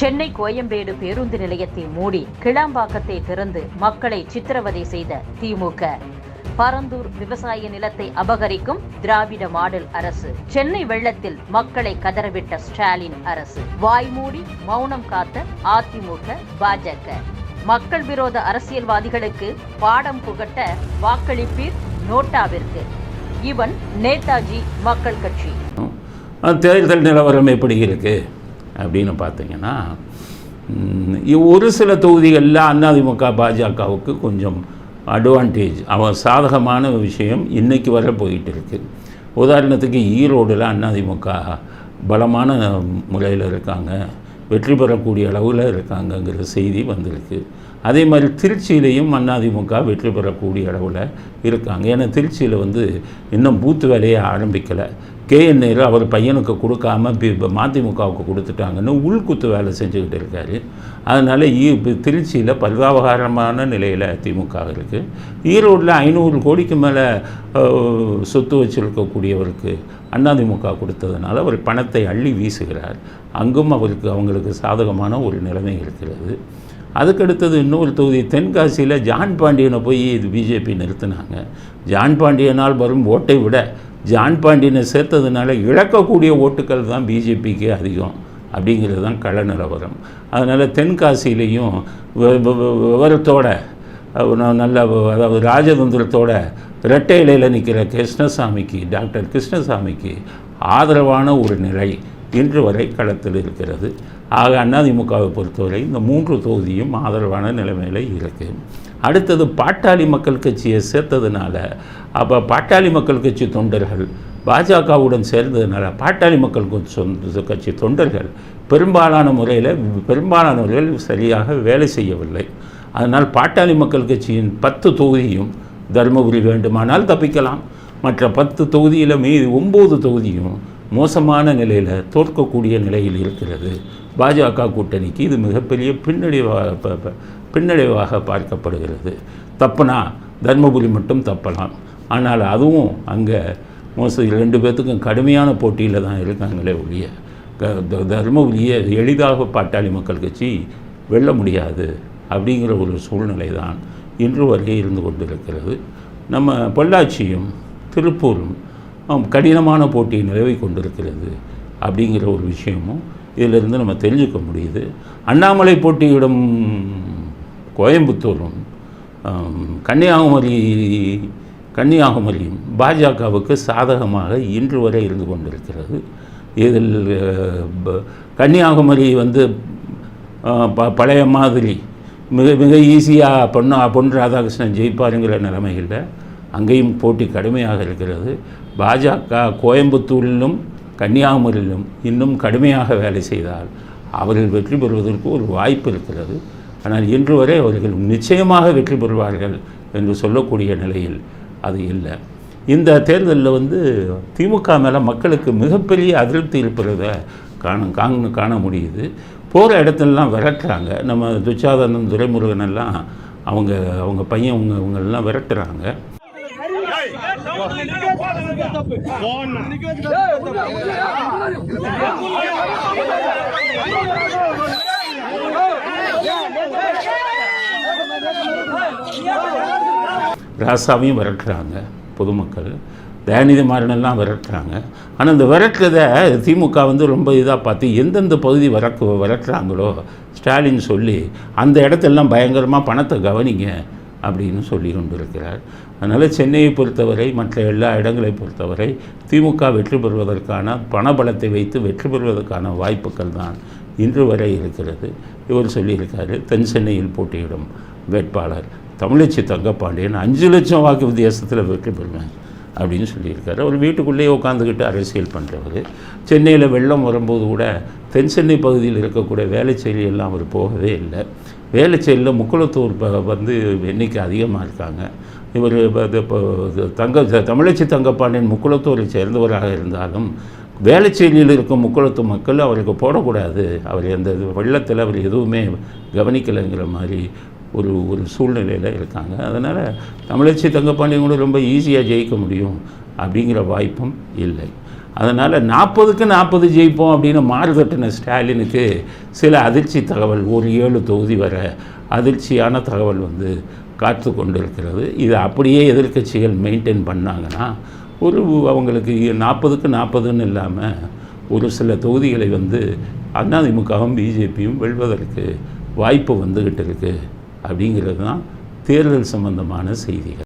சென்னை கோயம்பேடு பேருந்து நிலையத்தை மூடி கிளாம்பாக்கத்தை திறந்து மக்களை சித்திரவதை செய்த திமுக. பரந்தூர் விவசாய நிலத்தை அபகரிக்கும் திராவிட மாடல் அரசு. சென்னை வெள்ளத்தில் மக்களை கதறவிட்ட ஸ்டாலின் அரசு. வாய்மூடி மௌனம் காத்த அதிமுக பாஜக. மக்கள் விரோத அரசியல்வாதிகளுக்கு பாடம் புகட்ட வாக்களிப்பீர் நோட்டாவிற்கு. இவன் நேதாஜி மக்கள் கட்சி. தேர்தல் நிலவரம் எப்படி இருக்குது அப்படின்னு பார்த்தீங்கன்னா ஒரு சில தொகுதிகளில் அதிமுக பாஜகவுக்கு கொஞ்சம் அட்வான்டேஜ் அவன் சாதகமான விஷயம் இன்றைக்கி வர போயிட்டு இருக்குது உதாரணத்துக்கு ஈரோடில் அதிமுக பலமான முறையில் இருக்காங்க வெற்றி பெறக்கூடிய அளவில் இருக்காங்கங்கிற செய்தி வந்திருக்கு. அதே மாதிரி திருச்சியிலையும் அதிமுக வெற்றி பெறக்கூடிய அளவில் இருக்காங்க. ஏன்னா திருச்சியில் வந்து இன்னும் பூத்து வேலையை ஆரம்பிக்கலை. கேஎன் நேரு அவர் பையனுக்கு கொடுக்காம பி- மதிமுகவுக்கு கொடுத்துட்டாங்கன்னு உள்குத்து வேலை செஞ்சுக்கிட்டு இருக்காரு. அதனால் ஈ இப்போ திருச்சியில் பரிதாபகரமான நிலையில் திமுக இருக்குது ஈரோட்டில் ஐநூறு கோடிக்கு மேலே சொத்து வச்சிருக்கக்கூடியவருக்கு அதிமுக கொடுத்ததுனால அவர் பணத்தை அள்ளி வீசுகிறார். அங்கும் அவருக்கு அவங்களுக்கு சாதகமான ஒரு நிலைமை இருக்கிறது. அதுக்கடுத்தது இன்னொரு தொகுதி தென்காசியில் ஜான் பாண்டியனை போய் இது பிஜேபி நிறுத்தினாங்க. ஜான் பாண்டியனால் வரும் ஓட்டை விட ஜான் பாண்டியனை சேர்த்ததுனால இழக்கக்கூடிய ஓட்டுக்கள் தான் பிஜேபிக்கு அதிகம் அப்படிங்கிறது தான் கள நிலவரம். அதனால் தென்காசியிலையும் விவரத்தோட நல்ல அதாவது ராஜதந்திரத்தோட இரட்டை இலையில் நிற்கிற கிருஷ்ணசாமிக்கு டாக்டர் கிருஷ்ணசாமிக்கு ஆதரவான ஒரு நிலை. இன்று வரை களத்தில் இருக்கிறது. ஆக அதிமுகவை பொறுத்தவரை இந்த மூன்று தொகுதியும் ஆதரவான நிலைமையில் இருக்குது அடுத்தது பாட்டாளி மக்கள் கட்சியை சேர்த்ததுனால அப்போ பாட்டாளி மக்கள் கட்சி தொண்டர்கள் பாஜகவுடன் சேர்ந்ததுனால பாட்டாளி மக்கள் கட்சி கட்சி தொண்டர்கள் பெரும்பாலான முறையில் பெரும்பாலான முறையில் சரியாக வேலை செய்யவில்லை. அதனால் பாட்டாளி மக்கள் கட்சியின் பத்து தொகுதியும் தருமபுரி வேண்டுமானால் தப்பிக்கலாம். மற்ற பத்து தொகுதியில் மீதி ஒம்பது தொகுதியும் மோசமான நிலையில் தோற்கக்கூடிய நிலையில் இருக்கிறது. பாஜக கூட்டணிக்கு இது மிகப்பெரிய பின்னடைவாக பின்னடைவாக பார்க்கப்படுகிறது. தப்புனா தர்மபுரி மட்டும் தப்பலாம். ஆனால் அதுவும் அங்கே மோசடி ரெண்டு பேர்த்துக்கும் கடுமையான போட்டியில் தான் இருக்காங்களே ஒழிய க- த- தர்மபுரியை எளிதாக பாட்டாளி மக்கள் கட்சி வெல்ல முடியாது அப்படிங்கிற ஒரு சூழ்நிலை தான் இன்று வரை இருந்து கொண்டிருக்கிறது. நம்ம பொள்ளாச்சியும் திருப்பூரும் கடினமான போட்டி நிலவை கொண்டிருக்கிறது அப்படிங்கிற ஒரு விஷயமும் இதிலிருந்து நம்ம தெரிஞ்சுக்க முடியுது. அண்ணாமலை போட்டியிடும் கோயம்புத்தூரும் கன்னியாகுமரி கன்னியாகுமரியும் பாஜகவுக்கு சாதகமாக இன்று வரை இருந்து கொண்டிருக்கிறது. இதில் கன்னியாகுமரி வந்து ப பழைய மாதிரி மிக மிக ஈஸியாக பொண்ணா பொன் ராதாகிருஷ்ணன் ஜெயிப்பாருங்கிற நிலைமையில் அங்கேயும் போட்டி கடுமையாக இருக்கிறது. பாஜக கோயம்புத்தூரிலும் கன்னியாகுமரியிலும் இன்னும் கடுமையாக வேலை செய்தால் அவர்கள் வெற்றி பெறுவதற்கு ஒரு வாய்ப்பு இருக்கிறது. ஆனால் இன்று வரை அவர்கள் நிச்சயமாக வெற்றி பெறுவார்கள் என்று சொல்லக்கூடிய நிலையில் அது இல்லை. இந்த தேர்தலில் வந்து திமுக மேலே மக்களுக்கு மிகப்பெரிய அதிருப்தி இருப்பதை காண காண காண முடியுது. போகிற இடத்துலலாம் விரட்டுறாங்க. நம்ம துச்சாதனம் துரைமுருகன் எல்லாம் அவங்க அவங்க பையன் அவங்க இவங்கெல்லாம் விரட்டுறாங்க. ராசாவையும் விரட்டுறாங்க பொதுமக்கள். தயாநிதி மாறனெல்லாம் விரட்டுறாங்க. ஆனால் இந்த விரட்டுறதை திமுக வந்து ரொம்ப இதாக பார்த்து எந்தெந்த பகுதி விரக்கு விரட்டுறாங்களோ ஸ்டாலின் சொல்லி அந்த இடத்தெல்லாம் பயங்கரமாக பணத்தை கவனிங்க. அப்படின்னு சொல்லி கொண்டிருக்கிறார். அதனால் சென்னையை பொறுத்தவரை மற்ற எல்லா இடங்களை பொறுத்தவரை திமுக வெற்றி பெறுவதற்கான பணபலத்தை வைத்து வெற்றி பெறுவதற்கான வாய்ப்புகள் தான் இன்று வரை இருக்கிறது. இவர் சொல்லியிருக்காரு தென் சென்னையில் போட்டியிடும் வேட்பாளர் தமிழச்சி தங்கப்பாண்டியன் அஞ்சு லட்சம் வாக்கு வித்தியாசத்தில் வெற்றி பெறுவேன் அப்படின்னு சொல்லியிருக்காரு. அவர் வீட்டுக்குள்ளேயே உட்காந்துக்கிட்டு அரசியல் பண்ணுறவர் சென்னையில் வெள்ளம் வரும்போது கூட தென் சென்னை பகுதியில் இருக்கக்கூடிய வேலைச்செயலி எல்லாம் அவர் போகவே இல்லை. வேலைச்செயலில் முக்குளத்தூர் வந்து எண்ணிக்கை அதிகமாக இருக்காங்க. இவர் இப்போ தங்க தமிழச்சி தங்கப்பாண்டியன் முக்குளத்தூரை சேர்ந்தவராக இருந்தாலும் வேளச்சேரியில் இருக்கும் முக்குளத்து மக்கள் அவருக்கு போடக்கூடாது. அவர் எந்த இது வெள்ளத்தில் அவர் எதுவுமே கவனிக்கலைங்கிற மாதிரி ஒரு ஒரு சூழ்நிலையில் இருக்காங்க. அதனால் தமிழச்சி தங்கப்பாண்டியன் கூட ரொம்ப ஈஸியாக ஜெயிக்க முடியும் அப்படிங்கிற வாய்ப்பும் இல்லை. அதனால் நாற்பதுக்கு நாற்பது ஜெயிப்போம் அப்படின்னு மாறுதட்டின ஸ்டாலினுக்கு சில அதிர்ச்சி தகவல் ஒரு ஏழு தொகுதி வர அதிர்ச்சியான தகவல் வந்து காத்து கொண்டிருக்கிறது. இது அப்படியே எதிர்க்கட்சிகள் மெயின்டைன் பண்ணாங்கன்னா ஒரு அவங்களுக்கு நாற்பதுக்கு நாற்பதுன்னு இல்லாமல் ஒரு சில தொகுதிகளை வந்து அதிமுகவும் பிஜேபியும் வெல்வதற்கு வாய்ப்பு வந்துக்கிட்டு இருக்குது அப்படிங்கிறது தான் தேர்தல் சம்பந்தமான செய்திகள்.